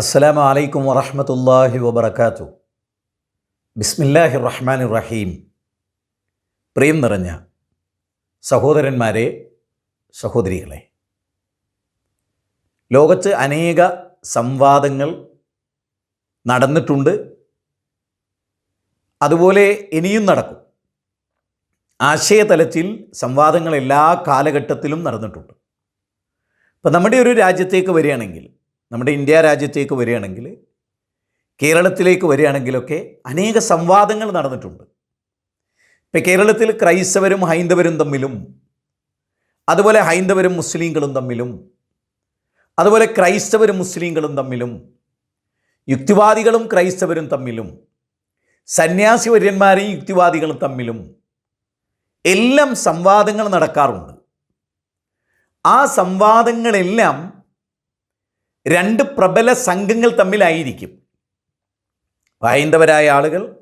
അസ്സലാമു അലൈക്കും വറഹമത്തല്ലാഹി വബർക്കാത്തു ബിസ്മില്ലാഹി റഹ്മാൻ റഹീം പ്രിയം നിറഞ്ഞ സഹോദരന്മാരെ സഹോദരികളെ ലോകത്ത് അനേക സംവാദങ്ങൾ നടന്നിട്ടുണ്ട്. അതുപോലെ ഇനിയും നടക്കും. ആശയതലത്തിൽ സംവാദങ്ങൾ എല്ലാ കാലഘട്ടത്തിലും നടന്നിട്ടുണ്ട്. ഇപ്പം നമ്മുടെ ഒരു രാജ്യത്തേക്ക് വരികയാണെങ്കിൽ നമ്മുടെ ഇന്ത്യ രാജ്യത്തേക്ക് വരികയാണെങ്കിൽ കേരളത്തിലേക്ക് വരികയാണെങ്കിലൊക്കെ അനേക സംവാദങ്ങൾ നടന്നിട്ടുണ്ട്. ഇപ്പം കേരളത്തിൽ ക്രൈസ്തവരും ഹൈന്ദവരും തമ്മിലും അതുപോലെ ഹൈന്ദവരും മുസ്ലിങ്ങളും തമ്മിലും അതുപോലെ ക്രൈസ്തവരും മുസ്ലിങ്ങളും തമ്മിലും യുക്തിവാദികളും ക്രൈസ്തവരും തമ്മിലും സന്യാസി വര്യന്മാരെയും യുക്തിവാദികളും തമ്മിലും എല്ലാം സംവാദങ്ങൾ നടക്കാറുണ്ട്. ആ സംവാദങ്ങളെല്ലാം രണ്ട് പ്രബല സംഘങ്ങൾ തമ്മിലായിരിക്കും. ഹൈന്ദവരായ ആളുകൾ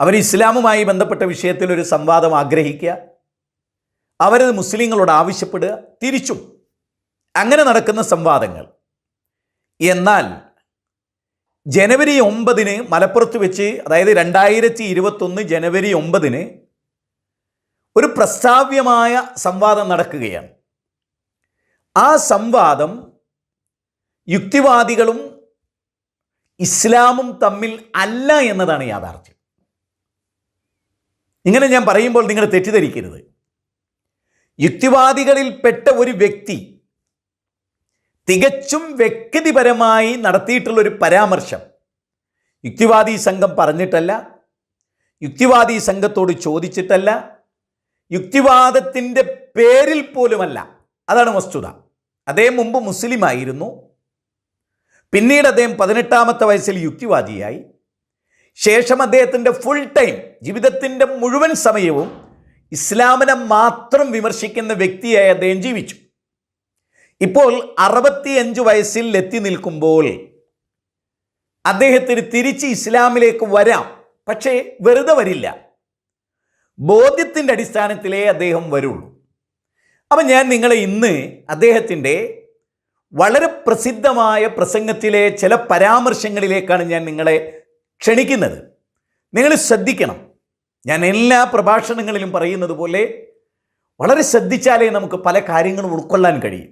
അവർ ഇസ്ലാമുമായി ബന്ധപ്പെട്ട വിഷയത്തിൽ ഒരു സംവാദം ആഗ്രഹിക്കുക അവരത് മുസ്ലിങ്ങളോട് ആവശ്യപ്പെടുക തിരിച്ചും അങ്ങനെ നടക്കുന്ന സംവാദങ്ങൾ. എന്നാൽ ജനുവരി ഒമ്പതിന് മലപ്പുറത്ത് വെച്ച് അതായത് രണ്ടായിരത്തി ഇരുപത്തൊന്ന് ജനുവരി ഒമ്പതിന് ഒരു പ്രസ്താവ്യമായ സംവാദം നടക്കുകയാണ്. ആ സംവാദം യുക്തിവാദികളും ഇസ്ലാമും തമ്മിൽ അല്ല എന്നതാണ് യാഥാർത്ഥ്യം. ഇങ്ങനെ ഞാൻ പറയുമ്പോൾ നിങ്ങൾ തെറ്റിദ്ധരിക്കരുത്. യുക്തിവാദികളിൽപ്പെട്ട ഒരു വ്യക്തി തികച്ചും വ്യക്തിപരമായി നടത്തിയിട്ടുള്ള ഒരു പരാമർശം. യുക്തിവാദി സംഘം പറഞ്ഞിട്ടല്ല യുക്തിവാദി സംഘത്തോട് ചോദിച്ചിട്ടല്ല യുക്തിവാദത്തിന്റെ പേരിൽ പോലുമല്ല. അതാണ് വസ്തുത. അദ്ദേഹം മുമ്പ് മുസ്ലിമായിരുന്നു പിന്നീട് അദ്ദേഹം പതിനെട്ടാമത്തെ വയസ്സിൽ യുക്തിവാദിയായി. ശേഷം അദ്ദേഹത്തിന്റെ ഫുൾ ടൈം ജീവിതത്തിന്റെ മുഴുവൻ സമയവും ഇസ്ലാമിനെ മാത്രം വിമർശിക്കുന്ന വ്യക്തിയായി അദ്ദേഹം ജീവിച്ചു. ഇപ്പോൾ അറുപത്തിയഞ്ച് വയസ്സിൽ എത്തി നിൽക്കുമ്പോൾ അദ്ദേഹത്തിന് തിരിച്ച് ഇസ്ലാമിലേക്ക് വരാം. പക്ഷേ വെറുതെ വരില്ല. ബോധ്യത്തിന്റെ അടിസ്ഥാനത്തിലേ അദ്ദേഹം വരുള്ളൂ. അപ്പം ഞാൻ നിങ്ങളെ ഇന്ന് അദ്ദേഹത്തിന്റെ വളരെ പ്രസിദ്ധമായ പ്രസംഗത്തിലെ ചില പരാമർശങ്ങളിലേക്കാണ് ഞാൻ നിങ്ങളെ ക്ഷണിക്കുന്നത്. നിങ്ങൾ ശ്രദ്ധിക്കണം. ഞാൻ എല്ലാ പ്രഭാഷണങ്ങളിലും പറയുന്നത് പോലെ വളരെ ശ്രദ്ധിച്ചാലേ നമുക്ക് പല കാര്യങ്ങളും ഉൾക്കൊള്ളാൻ കഴിയും.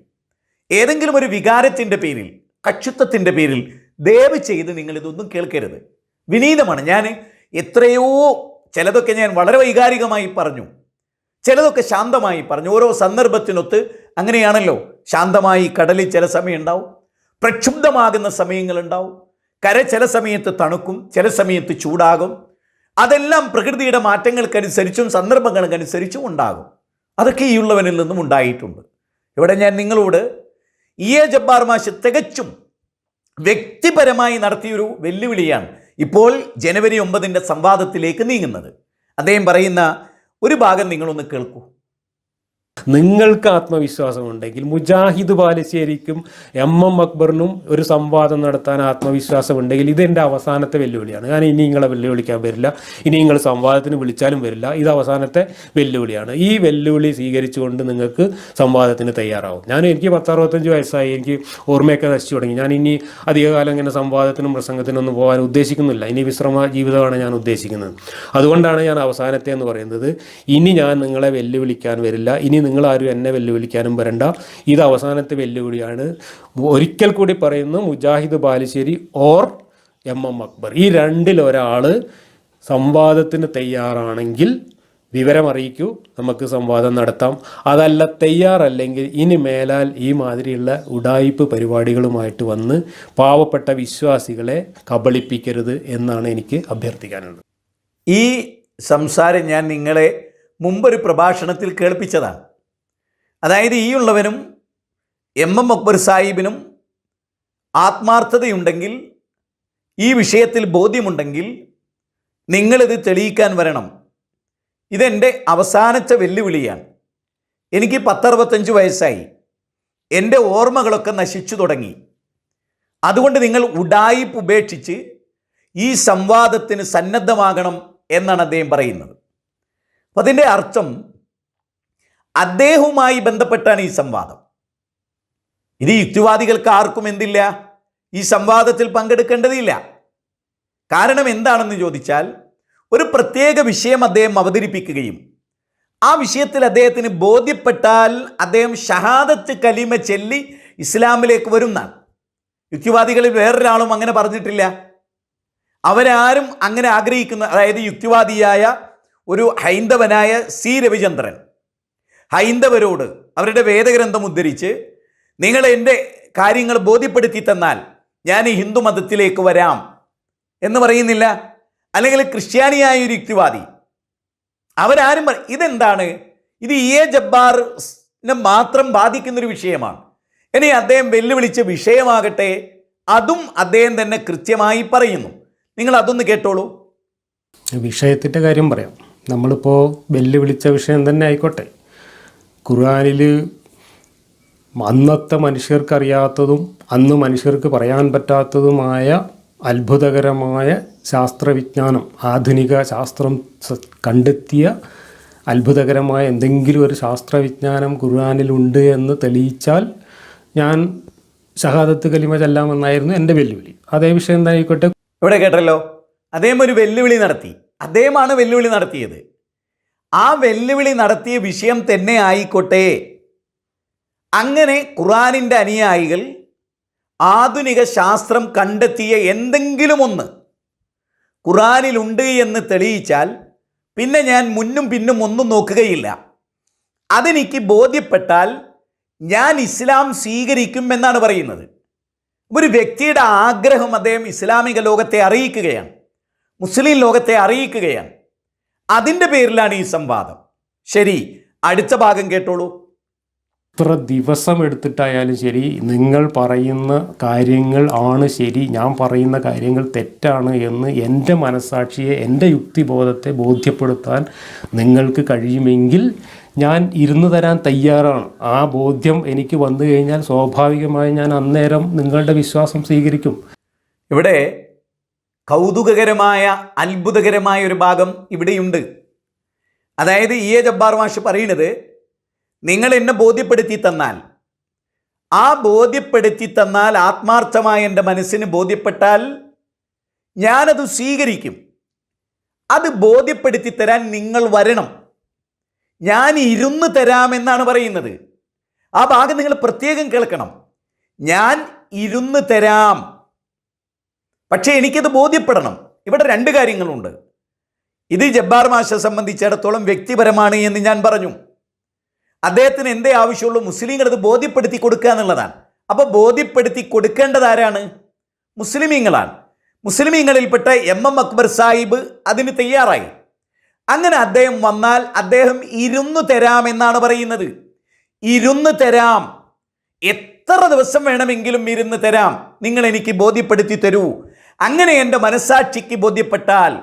ഏതെങ്കിലും ഒരു വികാരത്തിന്റെ പേരിൽ കക്ഷിത്വത്തിന്റെ പേരിൽ ദയവ് ചെയ്ത് നിങ്ങളിതൊന്നും കേൾക്കരുത്. വിനീതമാണ്. ഞാൻ എത്രയോ ചിലതൊക്കെ ഞാൻ വളരെ വൈകാരികമായി പറഞ്ഞു. ചിലതൊക്കെ ശാന്തമായി പറഞ്ഞു. ഓരോ സന്ദർഭത്തിനൊത്ത് അങ്ങനെയാണല്ലോ ശാന്തമായി കടലിൽ ചില സമയം ഉണ്ടാവും. പ്രക്ഷുബ്ധമാകുന്ന സമയങ്ങളുണ്ടാവും കര ചില സമയത്ത് തണുക്കും ചില സമയത്ത് ചൂടാകും. അതെല്ലാം പ്രകൃതിയുടെ മാറ്റങ്ങൾക്കനുസരിച്ചും സന്ദർഭങ്ങൾക്കനുസരിച്ചും ഉണ്ടാകും. അതൊക്കെ ഈ ഉള്ളവനിൽ നിന്നും ഉണ്ടായിട്ടുണ്ട്. ഇവിടെ ഞാൻ നിങ്ങളോട് ഇ എ ജബ്ബാർ മാഷ് തികച്ചും വ്യക്തിപരമായി നടത്തിയൊരു വെല്ലുവിളിയാണ് ഇപ്പോൾ ജനുവരി ഒമ്പതിന്റെ സംവാദത്തിലേക്ക് നീങ്ങുന്നത്. അദ്ദേഹം പറയുന്ന ഒരു ഭാഗം നിങ്ങളൊന്ന് കേൾക്കൂ. നിങ്ങൾക്ക് ആത്മവിശ്വാസം ഉണ്ടെങ്കിൽ മുജാഹിദ് ബാലശ്ശേരിക്കും എം എം അക്ബറിനും ഒരു സംവാദം നടത്താൻ ആത്മവിശ്വാസം ആത്മവിശ്വാസമുണ്ടെങ്കിൽ ഇതെന്റെ അവസാനത്തെ വെല്ലുവിളിയാണ്. ഞാൻ ഇനി നിങ്ങളെ വെല്ലുവിളിക്കാൻ വരില്ല. ഇനി നിങ്ങൾ സംവാദത്തിന് വിളിച്ചാലും വരില്ല. ഇത് അവസാനത്തെ വെല്ലുവിളിയാണ്. ഈ വെല്ലുവിളി സ്വീകരിച്ചുകൊണ്ട് നിങ്ങൾക്ക് സംവാദത്തിന് തയ്യാറാവും. ഞാൻ എനിക്ക് പത്തറുപത്തഞ്ച് വയസ്സായി. എനിക്ക് ഓർമ്മയൊക്കെ നശിച്ചു തുടങ്ങി. ഞാൻ ഇനി അധികകാലം ഇങ്ങനെ സംവാദത്തിനും പ്രസംഗത്തിനൊന്നും പോകാൻ ഉദ്ദേശിക്കുന്നില്ല. ഇനി വിശ്രമ ജീവിതമാണ് ഞാൻ ഉദ്ദേശിക്കുന്നത്. അതുകൊണ്ടാണ് ഞാൻ അവസാനത്തെ എന്ന് പറയുന്നത്. ഇനി ഞാൻ നിങ്ങളെ വെല്ലുവിളിക്കാൻ വരില്ല. ഇനി നിങ്ങൾ ആരും എന്നെ വെല്ലുവിളിക്കാനും വരണ്ട. ഇത് അവസാനത്തെ വെല്ലുവിളിയാണ്. ഒരിക്കൽ കൂടി പറയുന്നു Mujahid Balussery or M M Akbar. ഈ രണ്ടിൽ ഒരാൾ സംവാദത്തിന് തയ്യാറാണെങ്കിൽ വിവരം അറിയിക്കൂ നമുക്ക് സംവാദം നടത്താം. അതല്ല തയ്യാറല്ലെങ്കിൽ ഇനി മേലാൽ ഈ മാതിരിയുള്ള ഉടായിപ്പ് പരിപാടികളുമായിട്ട് വന്ന് പാവപ്പെട്ട വിശ്വാസികളെ കബളിപ്പിക്കരുത് എന്നാണ് എനിക്ക് അഭ്യർത്ഥിക്കാനുള്ളത്. ഈ സംസാരം ഞാൻ നിങ്ങളെ മുമ്പൊരു പ്രഭാഷണത്തിൽ കേൾപ്പിച്ചതാണ്. അതായത് ഈ ഉള്ളവനും എം എം അക്ബർ സാഹിബിനും ആത്മാർത്ഥതയുണ്ടെങ്കിൽ ഈ വിഷയത്തിൽ ബോധ്യമുണ്ടെങ്കിൽ നിങ്ങളിത് തെളിയിക്കാൻ വരണം. ഇതെന്റെ അവസാനത്തെ വെല്ലുവിളിയാണ്. എനിക്ക് പത്തറുപത്തഞ്ച് വയസ്സായി. എന്റെ ഓർമ്മകളൊക്കെ നശിച്ചു തുടങ്ങി. അതുകൊണ്ട് നിങ്ങൾ ഉഡായിപ്പ് ഉപേക്ഷിച്ച് ഈ സംവാദത്തിന് സന്നദ്ധമാകണം എന്നാണ് അദ്ദേഹം പറയുന്നത്. അപ്പം അതിന്റെ അർത്ഥം അദ്ദേഹവുമായി ബന്ധപ്പെട്ടാണ് ഈ സംവാദം. ഇത് യുക്തിവാദികൾക്ക് ആർക്കും എന്തില്ല? ഈ സംവാദത്തിൽ പങ്കെടുക്കേണ്ടതില്ല. കാരണം എന്താണെന്ന് ചോദിച്ചാൽ ഒരു പ്രത്യേക വിഷയം അദ്ദേഹം അവതരിപ്പിക്കുകയും ആ വിഷയത്തിൽ അദ്ദേഹത്തിന് ബോധ്യപ്പെട്ടാൽ അദ്ദേഹം ഷഹാദത്ത് കലിമ ചെല്ലി ഇസ്ലാമിലേക്ക് വരുന്നാണ് യുക്തിവാദികളിൽ വേറൊരാളും അങ്ങനെ പറഞ്ഞിട്ടില്ല. അവരാരും അങ്ങനെ ആഗ്രഹിക്കുന്ന അതായത് യുക്തിവാദിയായ ഒരു ഹൈന്ദവനായ സി. രവിചന്ദ്രൻ. ഹൈന്ദവരോട് അവരുടെ വേദഗ്രന്ഥം ഉദ്ധരിച്ച് നിങ്ങൾ എന്റെ കാര്യങ്ങൾ ബോധ്യപ്പെടുത്തി തന്നാൽ ഞാൻ ഈ ഹിന്ദു മതത്തിലേക്ക് വരാം എന്ന് പറയുന്നില്ല. അല്ലെങ്കിൽ ക്രിസ്ത്യാനിയായ ഒരു യുക്തിവാദി അവരാരും പറ ഇതെന്താണ്? ഇത് ഇ എ ജബ്ബാറിനെ മാത്രം ബാധിക്കുന്നൊരു വിഷയമാണ്. ഇനി അദ്ദേഹം വെല്ലുവിളിച്ച വിഷയമാകട്ടെ അതും അദ്ദേഹം തന്നെ കൃത്യമായി പറയുന്നു. നിങ്ങൾ അതൊന്ന് കേട്ടോളൂ. വിഷയത്തിന്റെ കാര്യം പറയാം. നമ്മളിപ്പോൾ വെല്ലുവിളിച്ച വിഷയം തന്നെ ആയിക്കോട്ടെ. ഖുർആാനിൽ അന്നത്തെ മനുഷ്യർക്കറിയാത്തതും അന്ന് മനുഷ്യർക്ക് പറയാൻ പറ്റാത്തതുമായ അത്ഭുതകരമായ ശാസ്ത്രവിജ്ഞാനം ആധുനിക ശാസ്ത്രം കണ്ടെത്തിയ അത്ഭുതകരമായ എന്തെങ്കിലും ഒരു ശാസ്ത്രവിജ്ഞാനം ഖുർആാനിലുണ്ട് എന്ന് തെളിയിച്ചാൽ ഞാൻ ഷഹാദത്ത് കലിമ ചെല്ലാമെന്നായിരുന്നു എന്റെ വെല്ലുവിളി. അതേ വിഷയം തന്നെ ആയിക്കോട്ടെ ഇവിടെ കേട്ടല്ലോ? അദ്ദേഹം ഒരു വെല്ലുവിളി നടത്തി. അദ്ദേഹമാണ് വെല്ലുവിളി നടത്തിയത്. ആ വെല്ലുവിളി നടത്തിയ വിഷയം തന്നെ ആയിക്കോട്ടെ. അങ്ങനെ ഖുറാനിന്റെ അനുയായികൾ ആധുനിക ശാസ്ത്രം കണ്ടെത്തിയ എന്തെങ്കിലും ഒന്ന് ഖുറാനിലുണ്ട് എന്ന് തെളിയിച്ചാൽ പിന്നെ ഞാൻ മുന്നും പിന്നും ഒന്നും നോക്കുകയില്ല. അതെനിക്ക് ബോധ്യപ്പെട്ടാൽ ഞാൻ ഇസ്ലാം സ്വീകരിക്കും എന്നാണ് പറയുന്നത്. ഒരു വ്യക്തിയുടെ ആഗ്രഹം അദ്ദേഹം ഇസ്ലാമിക ലോകത്തെ അറിയിക്കുകയാണ്. മുസ്ലിം ലോകത്തെ അറിയിക്കുകയാണ്. അതിന്റെ പേരിലാണ് ഈ സംവാദം. ശരി അടുത്ത ഭാഗം കേട്ടോളൂ. എത്ര ദിവസം എടുത്തിട്ടായാലും ശരി നിങ്ങൾ പറയുന്ന കാര്യങ്ങൾ ആണ് ശരി ഞാൻ പറയുന്ന കാര്യങ്ങൾ തെറ്റാണ് എന്ന് എന്റെ മനസാക്ഷിയെ എന്റെ യുക്തിബോധത്തെ ബോധ്യപ്പെടുത്താൻ നിങ്ങൾക്ക് കഴിയുമെങ്കിൽ ഞാൻ ഇരുന്ന് തരാൻ തയ്യാറാണ്. ആ ബോധ്യം എനിക്ക് വന്നു കഴിഞ്ഞാൽ സ്വാഭാവികമായി ഞാൻ അന്നേരം നിങ്ങളുടെ വിശ്വാസം സ്വീകരിക്കും. ഇവിടെ കൗതുകകരമായ അത്ഭുതകരമായ ഒരു ഭാഗം ഇവിടെയുണ്ട്. അതായത് ഇ എ ജബ്ബാർ മാഷ് പറയുന്നത് നിങ്ങൾ എന്നെ ബോധ്യപ്പെടുത്തി തന്നാൽ ആ ബോധ്യപ്പെടുത്തി തന്നാൽ ആത്മാർത്ഥമായ എന്റെ മനസ്സിന് ബോധ്യപ്പെട്ടാൽ ഞാനത് സ്വീകരിക്കും. അത് ബോധ്യപ്പെടുത്തി തരാൻ നിങ്ങൾ വരണം. ഞാൻ ഇരുന്ന് തരാമെന്നാണ് പറയുന്നത്. ആ ഭാഗം നിങ്ങൾ പ്രത്യേകം കേൾക്കണം. ഞാൻ ഇരുന്ന് തരാം. പക്ഷേ എനിക്കത് ബോധ്യപ്പെടണം. ഇവിടെ രണ്ട് കാര്യങ്ങളുണ്ട്. ഇത് ജബ്ബാർ മാഷെ സംബന്ധിച്ചിടത്തോളം വ്യക്തിപരമാണ് എന്ന് ഞാൻ പറഞ്ഞു. അദ്ദേഹത്തിന് എന്തേ ആവശ്യമുള്ളൂ മുസ്ലിങ്ങൾ അത് ബോധ്യപ്പെടുത്തി കൊടുക്കുക എന്നുള്ളതാണ്. അപ്പോൾ ബോധ്യപ്പെടുത്തി കൊടുക്കേണ്ടത് ആരാണ്? മുസ്ലിമീങ്ങളാണ്. മുസ്ലിമീങ്ങളിൽപ്പെട്ട എം എം അക്ബർ സാഹിബ് അതിന് തയ്യാറായി. അങ്ങനെ അദ്ദേഹം വന്നാൽ അദ്ദേഹം ഇരുന്ന് തരാമെന്നാണ് പറയുന്നത്. ഇരുന്ന് തരാം. എത്ര ദിവസം വേണമെങ്കിലും ഇരുന്ന് തരാം. നിങ്ങൾ എനിക്ക് ബോധ്യപ്പെടുത്തി തരൂ. അങ്ങനെ എന്റെ മനസാക്ഷിക്ക് ബോധ്യപ്പെട്ടാൽ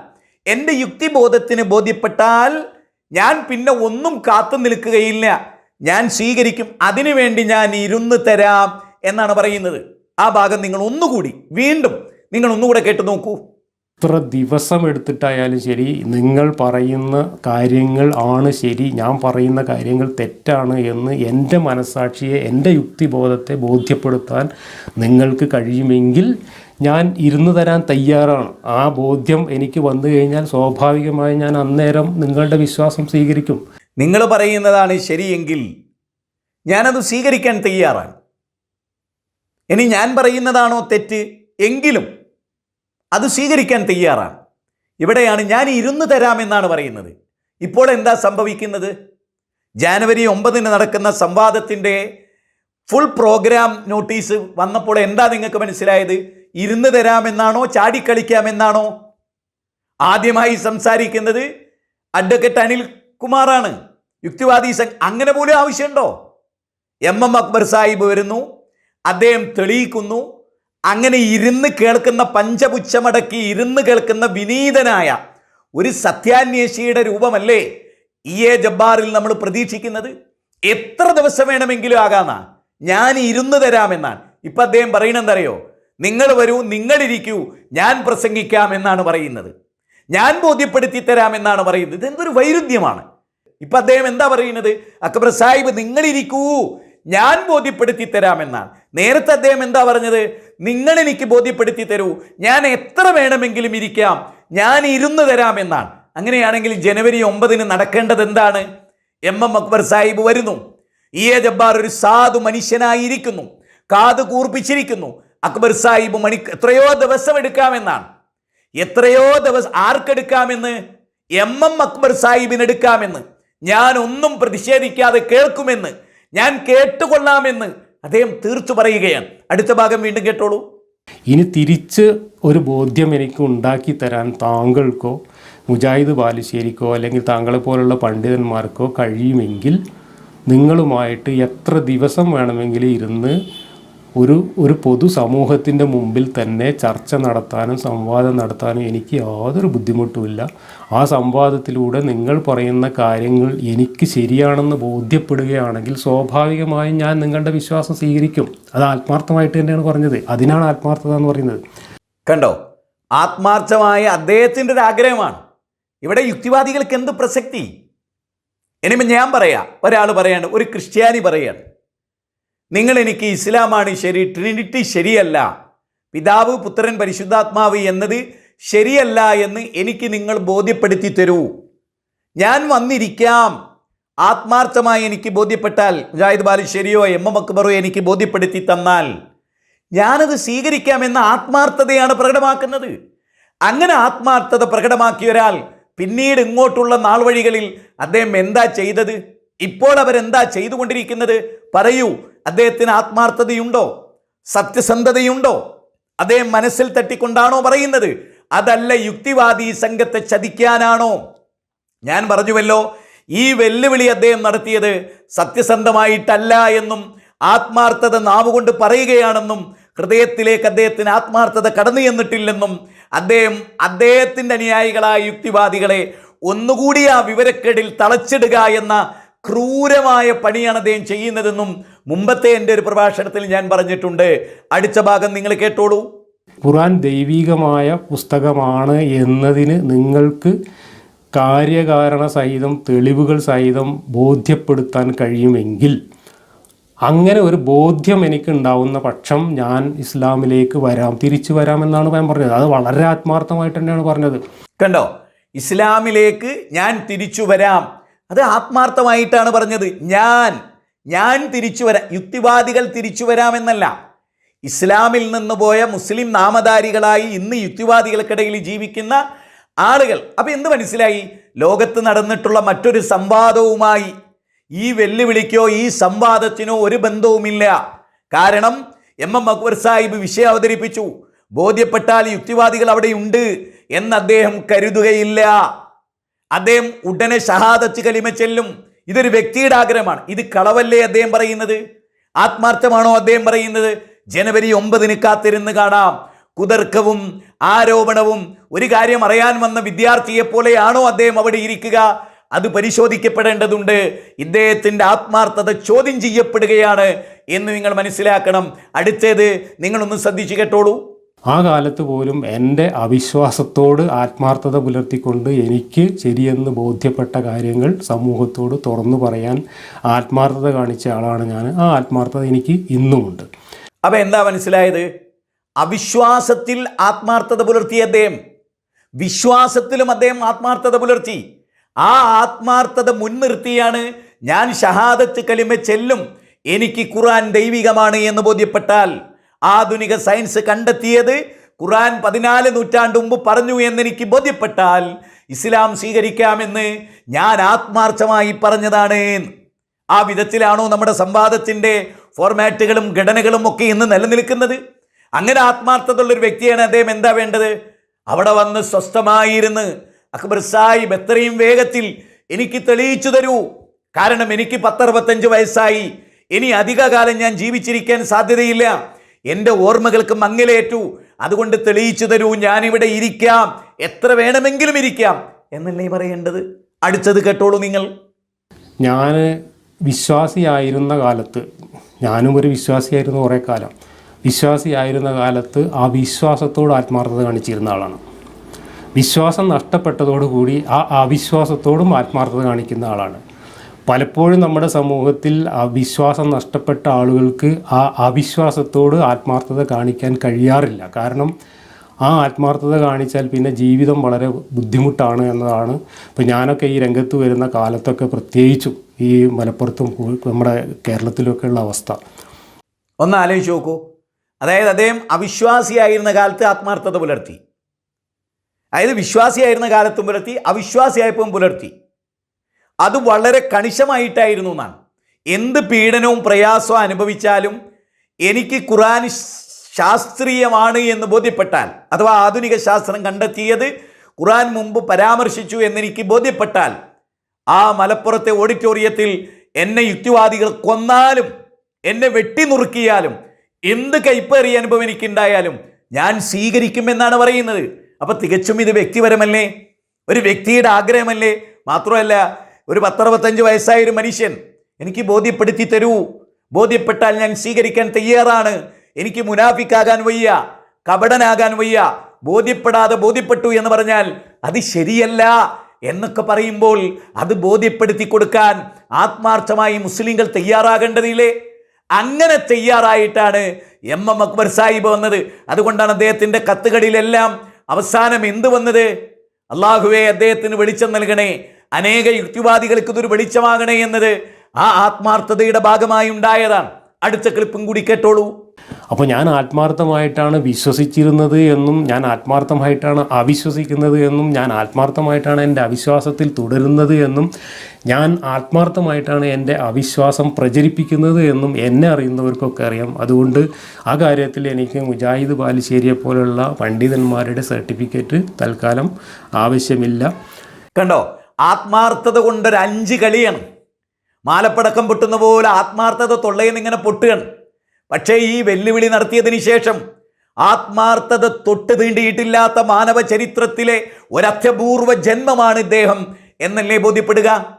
എന്റെ യുക്തിബോധത്തിന് ബോധ്യപ്പെട്ടാൽ ഞാൻ പിന്നെ ഒന്നും കാത്തു നിൽക്കുകയില്ല. ഞാൻ സ്വീകരിക്കും. അതിനുവേണ്ടി ഞാൻ ഇരുന്ന് തരാം എന്നാണ് പറയുന്നത്. ആ ഭാഗം നിങ്ങൾ ഒന്നുകൂടി വീണ്ടും നിങ്ങൾ ഒന്നുകൂടെ കേട്ടു നോക്കൂ. എത്ര ദിവസം എടുത്തിട്ടായാലും ശരി നിങ്ങൾ പറയുന്ന കാര്യങ്ങൾ ആണ് ശരി ഞാൻ പറയുന്ന കാര്യങ്ങൾ തെറ്റാണ് എന്ന് എന്റെ മനസാക്ഷിയെ എന്റെ യുക്തിബോധത്തെ ബോധ്യപ്പെടുത്താൻ നിങ്ങൾക്ക് കഴിയുമെങ്കിൽ ഞാൻ ഇരുന്ന് തരാൻ തയ്യാറാണ്. ആ ബോധ്യം എനിക്ക് വന്നു കഴിഞ്ഞാൽ സ്വാഭാവികമായി ഞാൻ അന്നേരം നിങ്ങളുടെ വിശ്വാസം സ്വീകരിക്കും. നിങ്ങൾ പറയുന്നതാണ് ശരിയെങ്കിൽ ഞാനത് സ്വീകരിക്കാൻ തയ്യാറാണ്. ഇനി ഞാൻ പറയുന്നതാണോ തെറ്റ്? എങ്കിലും അത് സ്വീകരിക്കാൻ തയ്യാറാണ്. ഇവിടെയാണ് ഞാൻ ഇരുന്ന് തരാമെന്നാണ് പറയുന്നത്. ഇപ്പോൾ എന്താ സംഭവിക്കുന്നത്? ജാനുവരി ഒമ്പതിന് നടക്കുന്ന സംവാദത്തിന്റെ ഫുൾ പ്രോഗ്രാം നോട്ടീസ് വന്നപ്പോൾ എന്താ നിങ്ങൾക്ക് മനസ്സിലായത്? ഇരുന്ന് തരാമെന്നാണോ ചാടിക്കളിക്കാമെന്നാണോ ആദ്യമായി സംസാരിക്കുന്നത് അഡ്വക്കേറ്റ് അനിൽ കുമാറാണ്. യുക്തിവാദി സംഘ് അങ്ങനെ പോലും ആവശ്യമുണ്ടോ? എം എം അക്ബർ സാഹിബ് വരുന്നു അദ്ദേഹം തെളിയിക്കുന്നു അങ്ങനെ ഇരുന്ന് കേൾക്കുന്ന പഞ്ചപുച്ഛമടക്കി ഇരുന്ന് കേൾക്കുന്ന വിനീതനായ ഒരു സത്യാന്വേഷിയുടെ രൂപമല്ലേ ഇ എ ജബ്ബാറിൽ നമ്മൾ പ്രതീക്ഷിക്കുന്നത്? എത്ര ദിവസം വേണമെങ്കിലും ആകാന്നാ. ഞാൻ ഇരുന്ന് തരാമെന്നാണ്. ഇപ്പം അദ്ദേഹം പറയണെന്തറിയോ നിങ്ങൾ വരൂ നിങ്ങളിരിക്കൂ ഞാൻ പ്രസംഗിക്കാം എന്നാണ് പറയുന്നത്. ഞാൻ ബോധ്യപ്പെടുത്തി തരാം എന്നാണ് പറയുന്നത്. ഇതെന്തൊരു വൈരുദ്ധ്യമാണ്. ഇപ്പം അദ്ദേഹം എന്താ പറയുന്നത്? അക്ബർ സാഹിബ് നിങ്ങളിരിക്കൂ ഞാൻ ബോധ്യപ്പെടുത്തി തരാമെന്നാണ് നേരത്തെ അദ്ദേഹം എന്താ പറഞ്ഞത്? നിങ്ങൾ എനിക്ക് ബോധ്യപ്പെടുത്തി തരൂ ഞാൻ എത്ര വേണമെങ്കിലും ഇരിക്കാം ഞാൻ ഇരുന്ന് തരാമെന്നാണ് അങ്ങനെയാണെങ്കിൽ ജനുവരി ഒമ്പതിന് നടക്കേണ്ടത് എന്താണ്? എം എം അക്ബർ സാഹിബ് വരുന്നു. ഇ എ ജബ്ബാർ ഒരു സാധു മനുഷ്യനായിരിക്കുന്നു. കാത് കൂർപ്പിച്ചിരിക്കുന്നു. അക്ബർ സാഹിബ് മണി എത്രയോ ദിവസം എടുക്കാമെന്നാണ് എത്രയോ ദിവസം ആർക്കെടുക്കാമെന്ന്? എം എം അക്ബർ സാഹിബിന് എടുക്കാമെന്ന് ഞാൻ ഒന്നും പ്രതിഷേധിക്കാതെ കേൾക്കുമെന്ന്. ഞാൻ കേട്ടുകൊള്ളാമെന്ന്. അദ്ദേഹം തീർത്തു പറയുകയാണ്. അടുത്ത ഭാഗം വീണ്ടും കേട്ടോളൂ. ഇനി തിരിച്ച് ഒരു ബോധ്യം എനിക്ക് ഉണ്ടാക്കി തരാൻ താങ്കൾക്കോ മുജാഹിദ് ബാലുശ്ശേരിക്കോ അല്ലെങ്കിൽ താങ്കളെ പോലുള്ള പണ്ഡിതന്മാർക്കോ കഴിയുമെങ്കിൽ നിങ്ങളുമായിട്ട് എത്ര ദിവസം വേണമെങ്കിലും ഇരുന്ന് ഒരു ഒരു പൊതു സമൂഹത്തിന്റെ മുമ്പിൽ തന്നെ ചർച്ച നടത്താനും സംവാദം നടത്താനും എനിക്ക് യാതൊരു ബുദ്ധിമുട്ടുമില്ല. ആ സംവാദത്തിലൂടെ നിങ്ങൾ പറയുന്ന കാര്യങ്ങൾ എനിക്ക് ശരിയാണെന്ന് ബോധ്യപ്പെടുകയാണെങ്കിൽ സ്വാഭാവികമായും ഞാൻ നിങ്ങളുടെ വിശ്വാസം സ്വീകരിക്കും. അത് ആത്മാർത്ഥമായിട്ട് തന്നെയാണ് പറഞ്ഞത്. അതിനാണ് ആത്മാർത്ഥത എന്ന് പറയുന്നത്. കണ്ടോ? ആത്മാർത്ഥമായ അദ്ദേഹത്തിന്റെ ഒരു ആഗ്രഹമാണ്. ഇവിടെ യുക്തിവാദികൾക്ക് എന്ത് പ്രസക്തി? ഇനിമ ഞാൻ പറയാം. ഒരാൾ പറയാണ് ഒരു ക്രിസ്ത്യാനി പറയാണ്. നിങ്ങൾ എനിക്ക് ഇസ്ലാമാണ് ശരി ട്രിനിറ്റി ശരിയല്ല. പിതാവ് പുത്രൻ പരിശുദ്ധാത്മാവ് എന്നത് ശരിയല്ല എന്ന് എനിക്ക് നിങ്ങൾ ബോധ്യപ്പെടുത്തി തരൂ. ഞാൻ വന്നിരിക്കാം. ആത്മാർത്ഥമായി എനിക്ക് ബോധ്യപ്പെട്ടാൽ മുജാഹിദ് ബാലുശ്ശേരിയോ എം എം അക്ബറോ എനിക്ക് ബോധ്യപ്പെടുത്തി തന്നാൽ ഞാനത് സ്വീകരിക്കാമെന്ന ആത്മാർത്ഥതയാണ് പ്രകടമാക്കുന്നത്. അങ്ങനെ ആത്മാർത്ഥത പ്രകടമാക്കിയ ഒരാൾ പിന്നീട് ഇങ്ങോട്ടുള്ള നാൾ വഴികളിൽ അദ്ദേഹം എന്താ ചെയ്തത്? ഇപ്പോൾ അവരെന്താ ചെയ്തുകൊണ്ടിരിക്കുന്നത്? പറയൂ. അദ്ദേഹത്തിന് ആത്മാർത്ഥതയുണ്ടോ? സത്യസന്ധതയുണ്ടോ? അതേ മനസ്സിൽ തട്ടിക്കൊണ്ടാണോ പറയുന്നത്? അതല്ല യുക്തിവാദി സംഘത്തെ ചതിക്കാനാണോ? ഞാൻ പറഞ്ഞുവല്ലോ ഈ വെല്ലുവിളി അദ്ദേഹം നടത്തിയത് സത്യസന്ധമായിട്ടല്ല എന്നും ആത്മാർത്ഥത നാവുകൊണ്ട് പറയുകയാണെന്നും ഹൃദയത്തിലേക്ക് അദ്ദേഹത്തിന് ആത്മാർത്ഥത കടന്നു ചെന്നിട്ടില്ലെന്നും അദ്ദേഹം അദ്ദേഹത്തിന്റെ അനുയായികളായ യുക്തിവാദികളെ ഒന്നുകൂടി ആ വിവരക്കേടിൽ തളച്ചിടുക എന്ന ക്രൂരമായ പണിയാണ് അദ്ദേഹം ചെയ്യുന്നതെന്നും മുമ്പത്തെ എന്റെ ഒരു പ്രഭാഷണത്തിൽ ഞാൻ പറഞ്ഞിട്ടുണ്ട്. അടിച്ച ഭാഗം നിങ്ങൾ കേട്ടോളൂ. ഖുറാൻ ദൈവികമായ പുസ്തകമാണ് എന്നതിന് നിങ്ങൾക്ക് കാര്യകാരണ സഹിതം തെളിവുകൾ സഹിതം ബോധ്യപ്പെടുത്താൻ കഴിയുമെങ്കിൽ അങ്ങനെ ഒരു ബോധ്യം എനിക്ക് ഉണ്ടാവുന്ന പക്ഷം ഞാൻ ഇസ്ലാമിലേക്ക് വരാം തിരിച്ചു വരാമെന്നാണ് ഞാൻ പറഞ്ഞത്. അത് വളരെ ആത്മാർത്ഥമായിട്ട് തന്നെയാണ് പറഞ്ഞത്. കണ്ടോ? ഇസ്ലാമിലേക്ക് ഞാൻ തിരിച്ചു വരാം. അത് ആത്മാർത്ഥമായിട്ടാണ് പറഞ്ഞത്. ഞാൻ ഞാൻ തിരിച്ചു വരാം യുക്തിവാദികൾ തിരിച്ചു വരാമെന്നല്ല. ഇസ്ലാമിൽ നിന്ന് പോയ മുസ്ലിം നാമധാരികളായി ഇന്ന് യുക്തിവാദികൾക്കിടയിൽ ജീവിക്കുന്ന ആളുകൾ. അപ്പം എന്ത് മനസ്സിലായി? ലോകത്ത് നടന്നിട്ടുള്ള മറ്റൊരു സംവാദവുമായി ഈ വെല്ലുവിളിക്കോ ഈ സംവാദത്തിനോ ഒരു ബന്ധവുമില്ല. കാരണം എം എം അക്ബർ സാഹിബ് വിഷയം അവതരിപ്പിച്ചു. ബോധ്യപ്പെട്ടാൽ യുക്തിവാദികൾ അവിടെയുണ്ട് എന്ന് അദ്ദേഹം കരുതുകയില്ല. അദ്ദേഹം ഉടനെ ഷഹാദത്ത് കലിമ ചെല്ലും. ഇതൊരു വ്യക്തിയുടെ ആഗ്രഹമാണ്. ഇത് കളവല്ലേ അദ്ദേഹം പറയുന്നത്? ആത്മാർത്ഥമാണോ അദ്ദേഹം പറയുന്നത്? ജനുവരി ഒമ്പതിന് കാത്തിരുന്ന് കാണാം. കുതർക്കവും ആരോപണവും ഒരു കാര്യം അറിയാൻ വന്ന വിദ്യാർത്ഥിയെ പോലെയാണോ അദ്ദേഹം അവിടെ ഇരിക്കുക? അത് പരിശോധിക്കപ്പെടേണ്ടതുണ്ട്. ഇദ്ദേഹത്തിന്റെ ആത്മാർത്ഥത ചോദ്യം ചെയ്യപ്പെടുകയാണ് എന്ന് നിങ്ങൾ മനസ്സിലാക്കണം. അടുത്തേത് നിങ്ങളൊന്ന് ശ്രദ്ധിച്ചു കേട്ടോളൂ. ആ കാലത്ത് പോലും എന്റെ അവിശ്വാസത്തോട് ആത്മാർത്ഥത പുലർത്തിക്കൊണ്ട് എനിക്ക് ശരിയെന്ന് ബോധ്യപ്പെട്ട കാര്യങ്ങൾ സമൂഹത്തോട് തുറന്നു പറയാൻ ആത്മാർത്ഥത കാണിച്ച ആളാണ് ഞാൻ. ആ ആത്മാർത്ഥത എനിക്ക് ഇന്നുമുണ്ട്. അപ്പം എന്താ മനസ്സിലായത്? അവിശ്വാസത്തിൽ ആത്മാർത്ഥത പുലർത്തിയ അദ്ദേഹം. വിശ്വാസത്തിലും അദ്ദേഹം ആത്മാർത്ഥത പുലർത്തി. ആ ആത്മാർത്ഥത മുൻനിർത്തിയാണ് ഞാൻ ഷഹാദത്ത് കലിമ ചെല്ലും. എനിക്ക് ഖുറാൻ ദൈവികമാണ് എന്ന് ബോധ്യപ്പെട്ടാൽ ആധുനിക സയൻസ് കണ്ടെത്തിയത് ഖുറാൻ പതിനാല് നൂറ്റാണ്ട് മുമ്പ് പറഞ്ഞു എന്നെനിക്ക് ബോധ്യപ്പെട്ടാൽ ഇസ്ലാം സ്വീകരിക്കാമെന്ന് ഞാൻ ആത്മാർത്ഥമായി പറഞ്ഞതാണ്. ആ വിധത്തിലാണോ നമ്മുടെ സംവാദത്തിന്റെ ഫോർമാറ്റുകളും ഘടനകളും ഒക്കെ ഇന്ന് നിലനിൽക്കുന്നത്? അങ്ങനെ ആത്മാർത്ഥതയുള്ള ഒരു വ്യക്തിയാണ് അദ്ദേഹം. എന്താ വേണ്ടത്? അവിടെ വന്ന് സ്വസ്ഥമായിരുന്ന് അക്ബർ സാഹിബ് എത്രയും വേഗത്തിൽ എനിക്ക് തെളിയിച്ചു തരൂ. കാരണം എനിക്ക് പത്തറുപത്തഞ്ച് വയസ്സായി. ഇനി അധികകാലം ഞാൻ ജീവിച്ചിരിക്കാൻ സാധ്യതയില്ല. എന്റെ ഓർമ്മകൾക്ക് മങ്ങലേറ്റു. അതുകൊണ്ട് തെളിയിച്ചു തരൂ ഞാനിവിടെ ഇരിക്കാം. എത്ര വേണമെങ്കിലും ഇരിക്കാം. എന്നല്ലേ പറയേണ്ടത്? അടുത്തത് കേട്ടോളൂ നിങ്ങൾ. ഞാൻ വിശ്വാസിയായിരുന്ന കാലത്ത് ഞാനും ഒരു വിശ്വാസിയായിരുന്നു കുറേ കാലം. വിശ്വാസിയായിരുന്ന കാലത്ത് ആ വിശ്വാസത്തോട് ആത്മാർത്ഥത കാണിച്ചിരുന്ന ആളാണ്. വിശ്വാസം നഷ്ടപ്പെട്ടതോടുകൂടി ആ അവിശ്വാസത്തോടും ആത്മാർത്ഥത കാണിക്കുന്ന ആളാണ്. പലപ്പോഴും നമ്മുടെ സമൂഹത്തിൽ വിശ്വാസം നഷ്ടപ്പെട്ട ആളുകൾക്ക് ആ അവിശ്വാസത്തോട് ആത്മാർത്ഥത കാണിക്കാൻ കഴിയാറില്ല. കാരണം ആ ആത്മാർത്ഥത കാണിച്ചാൽ പിന്നെ ജീവിതം വളരെ ബുദ്ധിമുട്ടാണ് എന്നതാണ്. ഇപ്പോൾ ഞാനൊക്കെ ഈ രംഗത്ത് വരുന്ന കാലത്തൊക്കെ പ്രത്യേകിച്ചും ഈ മലപ്പുറത്തും നമ്മുടെ കേരളത്തിലൊക്കെ ഉള്ള അവസ്ഥ. ഒന്ന് ആലോചിച്ച് നോക്കൂ. അതായത് അദ്ദേഹം അവിശ്വാസിയായിരുന്ന കാലത്ത് ആത്മാർത്ഥത പുലർത്തി. അതായത് വിശ്വാസിയായിരുന്ന കാലത്തും പുലർത്തി അവിശ്വാസിയായപ്പം പുലർത്തി. അത് വളരെ കണിശമായിട്ടായിരുന്നു എന്നാണ്. എന്ത് പീഡനവും പ്രയാസവും അനുഭവിച്ചാലും എനിക്ക് ഖുറാൻ ശാസ്ത്രീയമാണ് എന്ന് ബോധ്യപ്പെട്ടാൽ അഥവാ ആധുനിക ശാസ്ത്രം കണ്ടെത്തിയത് ഖുറാൻ മുമ്പ് പരാമർശിച്ചു എന്നെനിക്ക് ബോധ്യപ്പെട്ടാൽ ആ മലപ്പുറത്തെ ഓഡിറ്റോറിയത്തിൽ എന്നെ യുക്തിവാദികൾ കൊന്നാലും എന്നെ വെട്ടിനുറുക്കിയാലും എന്ത് കൈപ്പേറിയ അനുഭവം എനിക്കുണ്ടായാലും ഞാൻ സ്വീകരിക്കുമെന്നാണ് പറയുന്നത്. അപ്പോൾ തികച്ചും ഇത് വ്യക്തിപരമല്ലേ? ഒരു വ്യക്തിയുടെ ആഗ്രഹമല്ലേ? മാത്രമല്ല ഒരു പത്തറുപത്തഞ്ച് വയസ്സായ ഒരു മനുഷ്യൻ എനിക്ക് ബോധ്യപ്പെടുത്തി തരൂ. ബോധ്യപ്പെട്ടാൽ ഞാൻ സ്വീകരിക്കാൻ തയ്യാറാണ്. എനിക്ക് മുനാഫിക്കാകാൻ വയ്യ കപടനാകാൻ വയ്യ. ബോധ്യപ്പെടാതെ ബോധ്യപ്പെട്ടു എന്ന് പറഞ്ഞാൽ അത് ശരിയല്ല എന്നൊക്കെ പറയുമ്പോൾ അത് ബോധ്യപ്പെടുത്തി കൊടുക്കാൻ ആത്മാർത്ഥമായി മുസ്ലിങ്ങൾ തയ്യാറാകേണ്ടതില്ലേ? അങ്ങനെ തയ്യാറായിട്ടാണ് എം എം അക്ബർ സാഹിബ് വന്നത്. അതുകൊണ്ടാണ് അദ്ദേഹത്തിന്റെ കത്തുകളിലെല്ലാം അവസാനം എന്ത് വന്നത്? അള്ളാഹുവെ അദ്ദേഹത്തിന് വെളിച്ചം നൽകണേ. അനേക യുക്തിവാദികൾക്ക് ഇതൊരു വെളിച്ചമാകണേ എന്നത് ആ ആത്മാർത്ഥതയുടെ ഭാഗമായി ഉണ്ടായതാണ്. അടുത്ത ക്ലിപ്പും കൂടി കേട്ടോളൂ. അപ്പോൾ ഞാൻ ആത്മാർത്ഥമായിട്ടാണ് വിശ്വസിച്ചിരുന്നത് എന്നും ഞാൻ ആത്മാർത്ഥമായിട്ടാണ് അവിശ്വസിക്കുന്നത് എന്നും ഞാൻ ആത്മാർത്ഥമായിട്ടാണ് എന്റെ അവിശ്വാസത്തിൽ തുടരുന്നത് എന്നും ഞാൻ ആത്മാർത്ഥമായിട്ടാണ് എന്റെ അവിശ്വാസം പ്രചരിപ്പിക്കുന്നത് എന്നും എന്നെ അറിയുന്നവർക്കൊക്കെ അറിയാം. അതുകൊണ്ട് ആ കാര്യത്തിൽ എനിക്ക് മുജാഹിദ് ബാലുശ്ശേരിയെ പോലുള്ള പണ്ഡിതന്മാരുടെ സർട്ടിഫിക്കറ്റ് തൽക്കാലം ആവശ്യമില്ല. കണ്ടോ? ആത്മാർത്ഥത കൊണ്ടൊരു അഞ്ച് കളിയാണ്. മാലപ്പടക്കം പൊട്ടുന്ന പോലെ ആത്മാർത്ഥത തൊള്ളയിൽ ഇങ്ങനെ പൊട്ടുകയാണ്. പക്ഷേ ഈ വെല്ലുവിളി നടത്തിയതിന് ശേഷം ആത്മാർത്ഥത തൊട്ട് തീണ്ടിയിട്ടില്ലാത്ത മാനവ ചരിത്രത്തിലെ ഒരത്യപൂർവ ജന്മമാണ് ഇദ്ദേഹം എന്നല്ലേ ബോധ്യപ്പെടുക?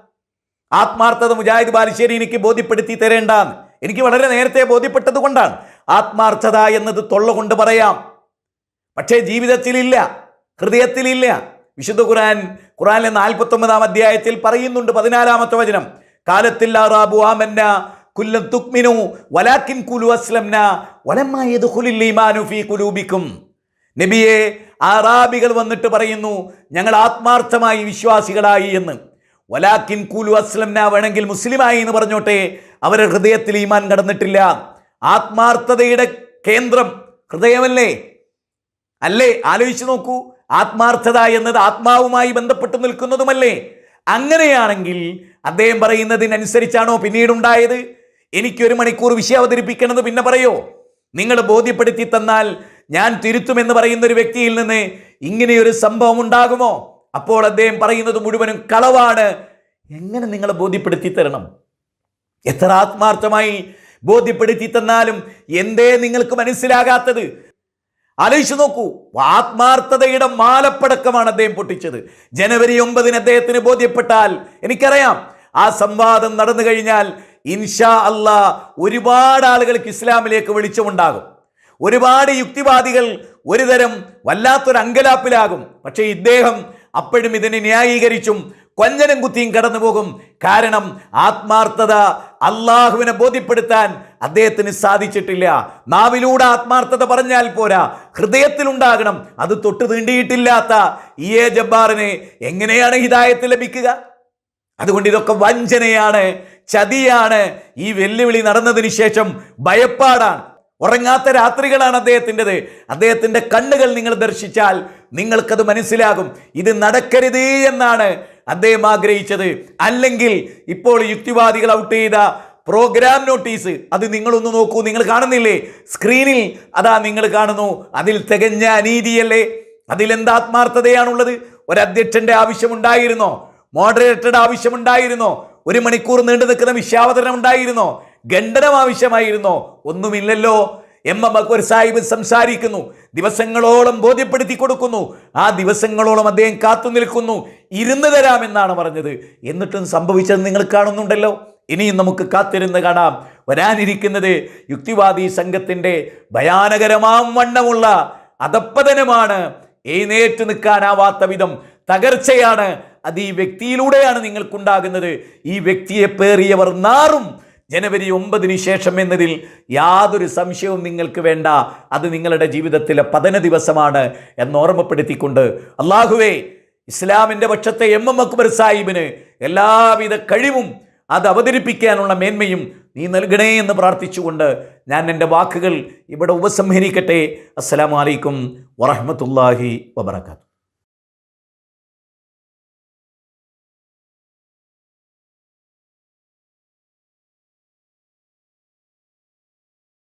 ആത്മാർത്ഥത മുജാഹിദ് ബാലുശ്ശേരി എനിക്ക് ബോധ്യപ്പെടുത്തി തരേണ്ട എനിക്ക് വളരെ നേരത്തെ ബോധ്യപ്പെട്ടത് കൊണ്ടാണ്. ആത്മാർത്ഥത എന്നത് തൊള്ള കൊണ്ട് പറയാം. പക്ഷേ ജീവിതത്തിലില്ല ഹൃദയത്തിലില്ല വിശുദ്ധ ഖുർആൻ ഖുർആനിലെ നാൽപ്പത്തി ഒമ്പതാം അധ്യായത്തിൽ പറയുന്നുണ്ട് പതിനാലാമത്തെ വചനം. കാലത്തിൽ കുല്ലം തുക്മിനു വലാക്കിൻ കുലു അസ്ലംന വലമ്മ യദ്ഖുലുൽ ഈമാനു ഫീ ഖുലൂബിക്കും. നബിയെ ആറാബികൾ വന്നിട്ട് പറയുന്നു ഞങ്ങൾ ആത്മാർത്ഥമായി വിശ്വാസികളായി എന്ന്. വലാക്കിൻ കുലു അസ്ലംന വേണമെങ്കിൽ മുസ്ലിമായി എന്ന് പറഞ്ഞോട്ടെ അവരെ ഹൃദയത്തിൽ ഈമാൻ കടന്നിട്ടില്ല. ആത്മാർത്ഥതയുടെ കേന്ദ്രം ഹൃദയമല്ലേ? അല്ലേ? ആലോചിച്ച് നോക്കൂ. ആത്മാർത്ഥത എന്നത് ആത്മാവുമായി ബന്ധപ്പെട്ട് നിൽക്കുന്നതുമല്ലേ? അങ്ങനെയാണെങ്കിൽ അദ്ദേഹം പറയുന്നതിനനുസരിച്ചാണോ പിന്നീടുണ്ടായത്? എനിക്കൊരു മണിക്കൂർ വിഷയം അവതരിപ്പിക്കണമെന്ന് പിന്നെ പറയോ? നിങ്ങൾ ബോധ്യപ്പെടുത്തി തന്നാൽ ഞാൻ തിരുത്തുമെന്ന് പറയുന്ന ഒരു വ്യക്തിയിൽ നിന്ന് ഇങ്ങനെയൊരു സംഭവം ഉണ്ടാകുമോ? അപ്പോൾ അദ്ദേഹം പറയുന്നത് മുഴുവനും കളവാണ്. എങ്ങനെ നിങ്ങളെ ബോധ്യപ്പെടുത്തി തരണം? എത്ര ആത്മാർത്ഥമായി ബോധ്യപ്പെടുത്തി തന്നാലും എന്തേ നിങ്ങൾക്ക് മനസ്സിലാകാത്തത്? ആലോചിച്ചു നോക്കൂ. ആത്മാർത്ഥതയുടെ മാലപ്പടക്കമാണ് അദ്ദേഹം പൊട്ടിച്ചത്. ജനുവരി ഒമ്പതിന് അദ്ദേഹത്തിന് ബോധ്യപ്പെട്ടാൽ എനിക്കറിയാം. ആ സംവാദം നടന്നു കഴിഞ്ഞാൽ ഇൻഷാ അല്ലാ ഒരുപാട് ആളുകൾക്ക് ഇസ്ലാമിലേക്ക് വെളിച്ചമുണ്ടാകും. ഒരുപാട് യുക്തിവാദികൾ ഒരുതരം വല്ലാത്തൊരു അങ്കലാപ്പിലാകും. പക്ഷേ ഇദ്ദേഹം അപ്പോഴും ഇതിനെ ന്യായീകരിച്ചും കൊഞ്ഞനം കുത്തിയും കടന്നു പോകും. കാരണം ആത്മാർത്ഥത അള്ളാഹുവിനെ ബോധ്യപ്പെടുത്താൻ അദ്ദേഹത്തിന് സാധിച്ചിട്ടില്ല. നാവിലൂടെ ആത്മാർത്ഥത പറഞ്ഞാൽ പോരാ. ഹൃദയത്തിലുണ്ടാകണം. അത് തൊട്ട് തീണ്ടിയിട്ടില്ലാത്ത ഇ എ ജബ്ബാറിന് എങ്ങനെയാണ് ഹിദായത്ത് ലഭിക്കുക? അതുകൊണ്ട് ഇതൊക്കെ വഞ്ചനയാണ് ചതിയാണ്. ഈ വെല്ലുവിളി നടന്നതിന് ശേഷം ഭയപ്പാടാണ്. ഉറങ്ങാത്ത രാത്രികളാണ് അദ്ദേഹത്തിന്റെത്. അദ്ദേഹത്തിന്റെ കണ്ണുകൾ നിങ്ങൾ ദർശിച്ചാൽ നിങ്ങൾക്കത് മനസ്സിലാകും. ഇത് നടക്കരുത് എന്നാണ് അദ്ദേഹം ആഗ്രഹിച്ചത്. അല്ലെങ്കിൽ ഇപ്പോൾ യുക്തിവാദികൾ ഔട്ട് ചെയ്ത പ്രോഗ്രാം നോട്ടീസ് അത് നിങ്ങളൊന്ന് നോക്കൂ. നിങ്ങൾ കാണുന്നില്ലേ? സ്ക്രീനിൽ അതാ നിങ്ങൾ കാണുന്നു. അതിൽ തികഞ്ഞ അനീതിയല്ലേ? അതിലെന്ത് ആത്മാർത്ഥതയാണുള്ളത്? ഒരു അധ്യക്ഷന്റെ ആവശ്യമുണ്ടായിരുന്നോ മോഡറേറ്ററുടെ ആവശ്യമുണ്ടായിരുന്നോ? ഒരു മണിക്കൂർ നീണ്ടു നിൽക്കുന്ന വിശ്വാവതരണം ഉണ്ടായിരുന്നോ? ഖണ്ഡനം ആവശ്യമായിരുന്നോ? ഒന്നുമില്ലല്ലോ. എം എം അക്ബർ സാഹിബ് സംസാരിക്കുന്നു. ദിവസങ്ങളോളം ബോധ്യപ്പെടുത്തി കൊടുക്കുന്നു. ആ ദിവസങ്ങളോളം അദ്ദേഹം കാത്തു നിൽക്കുന്നു. ഇരുന്ന് തരാമെന്നാണ് പറഞ്ഞത്. എന്നിട്ടും സംഭവിച്ചത് നിങ്ങൾ കാണുന്നുണ്ടല്ലോ. ഇനിയും നമുക്ക് കാത്തിരുന്ന് കാണാം. വരാനിരിക്കുന്നത് യുക്തിവാദി സംഘത്തിന്റെ ഭയാനകരമാം വണ്ണമുള്ള അധപ്പതനമാണ് എഴുന്നേറ്റ് നിൽക്കാനാവാത്ത വിധം തകർച്ചയാണ്. അത് ഈ വ്യക്തിയിലൂടെയാണ് നിങ്ങൾക്കുണ്ടാകുന്നത്. ഈ വ്യക്തിയെ പേറിയവർ നാറും ജനുവരി ഒമ്പതിന് ശേഷം എന്നതിൽ യാതൊരു സംശയവും നിങ്ങൾക്ക് വേണ്ട. അത് നിങ്ങളുടെ ജീവിതത്തിലെ പതന ദിവസമാണ് എന്ന് ഓർമ്മപ്പെടുത്തിക്കൊണ്ട് അള്ളാഹുവേ ഇസ്ലാമിന്റെ പക്ഷത്തെ എം എം അക്ബർ സാഹിബിന് എല്ലാവിധ കഴിവും അത് അവതരിപ്പിക്കാനുള്ള മേന്മയും നീ നൽകണേ എന്ന് പ്രാർത്ഥിച്ചുകൊണ്ട് ഞാൻ എന്റെ വാക്കുകൾ ഇവിടെ ഉപസംഹരിക്കട്ടെ. അസ്സലാമു അലൈക്കും വറഹ്മത്തുള്ളാഹി വബറകാതുഹു.